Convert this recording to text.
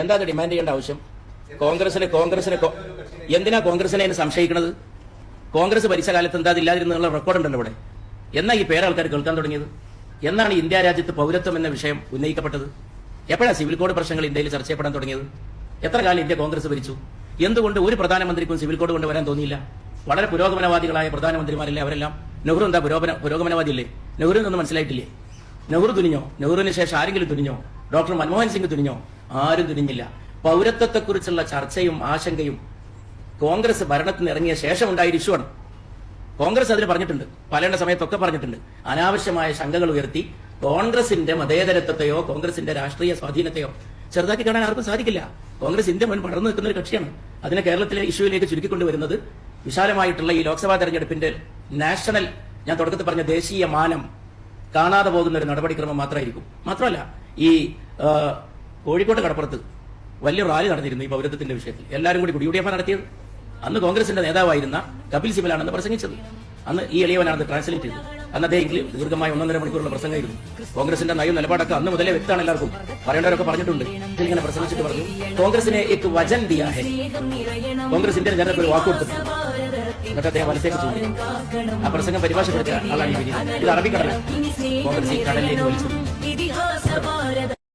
എന്താ അത് ഡിമാൻഡ് ചെയ്യേണ്ട ആവശ്യം? കോൺഗ്രസിന് കോൺഗ്രസിന് എന്തിനാ കോൺഗ്രസിനെ അതിന് സംശയിക്കുന്നത്? കോൺഗ്രസ് ഭരിച്ച കാലത്ത് എന്താ അതില്ലാതിരുന്നുള്ള റെക്കോർഡ് ഉണ്ടല്ലോ ഇവിടെ. എന്നാ ഈ പേര് ആൾക്കാർ കേൾക്കാൻ തുടങ്ങിയത്? എന്നാണ് ഇന്ത്യ രാജ്യത്ത് പൗരത്വം എന്ന വിഷയം ഉന്നയിക്കപ്പെട്ടത്? എപ്പോഴാണ് സിവിൽ കോഡ് പ്രശ്നങ്ങൾ ഇന്ത്യയിൽ ചർച്ച ചെയ്യപ്പെടാൻ തുടങ്ങിയത്? എത്ര കാലം ഇന്ത്യ കോൺഗ്രസ് ഭരിച്ചു? എന്തുകൊണ്ട് ഒരു പ്രധാനമന്ത്രിക്കും സിവിൽ കോഡ് കൊണ്ടുവരാൻ തോന്നിയില്ല? വളരെ പുരോഗമനവാദികളായ പ്രധാനമന്ത്രിമാരല്ലേ അവരെല്ലാം? നെഹ്റു എന്താ പുരോഗമന പുരോഗമനവാദിയല്ലേ? നെഹ്റുവിനൊന്നും മനസ്സിലായിട്ടില്ലേ? നെഹ്റു തുനിഞ്ഞോ? നെഹ്റുവിന് ശേഷം ആരെങ്കിലും തുനിഞ്ഞോ? ഡോക്ടർ മൻമോഹൻ സിംഗ് തുനിഞ്ഞോ? ആരും തിരിഞ്ഞില്ല. പൗരത്വത്തെക്കുറിച്ചുള്ള ചർച്ചയും ആശങ്കയും കോൺഗ്രസ് ഭരണത്തിന് ഇറങ്ങിയ ശേഷം ഉണ്ടായ ഒരു ഇഷ്യൂ ആണ്. കോൺഗ്രസ് അതിൽ പറഞ്ഞിട്ടുണ്ട്. പലയുടെ സമയത്തൊക്കെ പറഞ്ഞിട്ടുണ്ട്. അനാവശ്യമായ ശങ്കകൾ ഉയർത്തി കോൺഗ്രസിന്റെ മതേതരത്വത്തെയോ കോൺഗ്രസിന്റെ രാഷ്ട്രീയ സ്വാധീനത്തെയോ ചെറുതാക്കി കാണാൻ ആർക്കും സാധിക്കില്ല. കോൺഗ്രസ് ഇന്ത്യ മുൻ പടർന്നു നിൽക്കുന്ന ഒരു കക്ഷിയാണ്. അതിനെ കേരളത്തിലെ ഇഷ്യൂവിലേക്ക് ചുരുക്കിക്കൊണ്ടുവരുന്നത് വിശാലമായിട്ടുള്ള ഈ ലോക്സഭാ തെരഞ്ഞെടുപ്പിന്റെ നാഷണൽ ഞാൻ തുടക്കത്തിൽ പറഞ്ഞ ദേശീയ മാനം കാണാതെ പോകുന്ന ഒരു നടപടിക്രമം മാത്രമായിരിക്കും. മാത്രമല്ല ഈ ആ, കോഴിക്കോട് കടപ്പുറത്ത് വലിയ റാലി നടന്നിരുന്നു ഈ പൗരത്വത്തിന്റെ വിഷയത്തിൽ. എല്ലാവരും കൂടി യു ഡി എഫ് നടത്തിയത്. അന്ന് കോൺഗ്രസിന്റെ നേതാവായിരുന്ന കപിൽ സിബലാണെന്ന് പ്രസംഗിച്ചത്. അന്ന് ഈ എളിയവനാണ് ട്രാൻസ്ലേറ്റ് ചെയ്തത് അന്ന് അദ്ദേഹം ദീർഘമായ ഒന്നൊന്നര മണിക്കൂറുള്ള പ്രസംഗമായിരുന്നു. കോൺഗ്രസിന്റെ നയം നിലപാടൊക്കെ അന്ന് മുതലേ വ്യക്തമാണ് എല്ലാവർക്കും. പറയേണ്ടവരൊക്കെ പറഞ്ഞിട്ടുണ്ട്. ഇങ്ങനെ പ്രസംഗിച്ചിട്ട് പറഞ്ഞു കോൺഗ്രസിനെ എക്ക് വചൻ ദിയാ ഹെ. കോൺഗ്രസ് ഇന്ത്യൻ ഒരു കൊടുത്തിട്ടുണ്ട്. എന്നിട്ട് അദ്ദേഹം വലത്തേക്ക് ചൂണ്ടി. ആ പ്രസംഗം പരിഭാഷപ്പെടുത്തിയ ആളാണ് ഇത് അറബിക്കടലാണ്. കോൺഗ്രസ് ഈ കടലിലേക്ക് വലിച്ചു